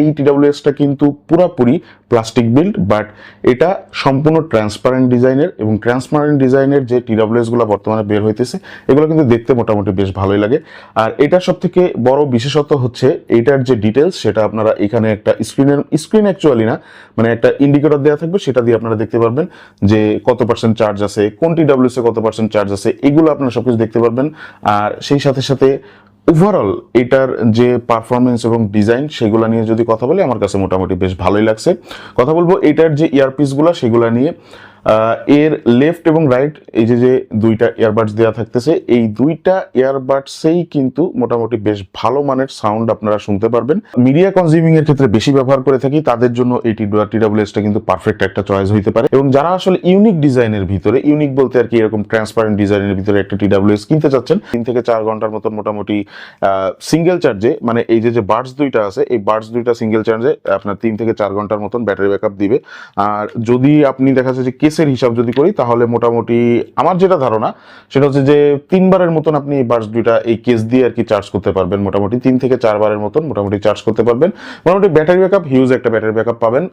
এই টিডাব্লিউএসটা কিন্তু পুরাপুরি প্লাস্টিক বিল্ড বাট এটা সম্পূর্ণ ট্রান্সপারেন্ট ডিজাইনের এবং ট্রান্সপারেন্ট ডিজাইনের যে টিডাব্লিউএসগুলো বর্তমানে বের হইতেছে, এগুলো কিন্তু দেখতে মোটামুটি বেশ ভালোই লাগে। আর এটার সব থেকে বড় বিশেষত্ব হচ্ছে এটার যে ডিটেলস সেটা আপনারা এখানে একটা স্ক্রিনের স্ক্রিন অ্যাকচুয়ালি না মানে একটা ইন্ডিকেটর দেওয়া থাকবে, সেটা দিয়ে আপনারা দেখতে পারবেন যে কত পার্সেন্ট চার্জ আছে, কোন টিডাব্লিউএস কত পার্সেন্ট চার্জ আছে, এগুলো আপনারা সবকিছু দেখতে পারবেন। আর সেই সাথে সাথে ওভারঅল এটার যে পারফরমেন্স এবং ডিজাইন সেগুলো নিয়ে যদি কথা বলি, আমার কাছে মোটামুটি বেশ ভালোই লাগছে। কথা বলব এটার যে ইয়ারপিসগুলো সেগুলো নিয়ে। এর লেফট এবং রাইট এই যে যে দুইটা ইয়ারবাডস দেওয়া থাকতেছে, এই দুইটা ইয়ারবাডসেই কিন্তু মোটামুটি বেশ ভালো মানের সাউন্ড আপনারা শুনতে পারবেন। মিডিয়া কনজিউমিং এর ক্ষেত্রে বেশি ব্যবহার করে থাকি, তাদের জন্য এই টিডাব্লিউএসটা কিন্তু পারফেক্ট একটা চয়েস হইতে পারে। এবং যারা আসলে ইউনিক ডিজাইনের ভিতরে ইউনিক বলতে আর কি এরকম ট্রান্সপারেন্ট ডিজাইনের ভিতরে একটা টিডাব্লিউএস কিনতে চাচ্ছেন, তিন থেকে চার ঘণ্টার মতন মোটামুটি সিঙ্গেল চার্জে মানে এই যে যে বার্ডস দুইটা আছে, এই বার্ডস দুইটা সিঙ্গেল চার্জে আপনার তিন থেকে চার ঘণ্টার মতন ব্যাটারি ব্যাকআপ দিবে। আর যদি আপনি দেখা যাচ্ছে যে কেসের হিসাব যদি করি, তাহলে মোটামুটি আমার যেটা ধারণা, সেটা হচ্ছে যে তিনবারের মতন আপনি এই বার্স দুইটা, এই কেস দিয়ে আর কি চার্জ করতে পারবেন। মোটামুটি তিন থেকে চারবারের মতন মোটামুটি চার্জ করতে পারবেন। মোটামুটি ব্যাটারি ব্যাকআপ হিউজ একটা ব্যাটারি ব্যাকআপ পাবেন।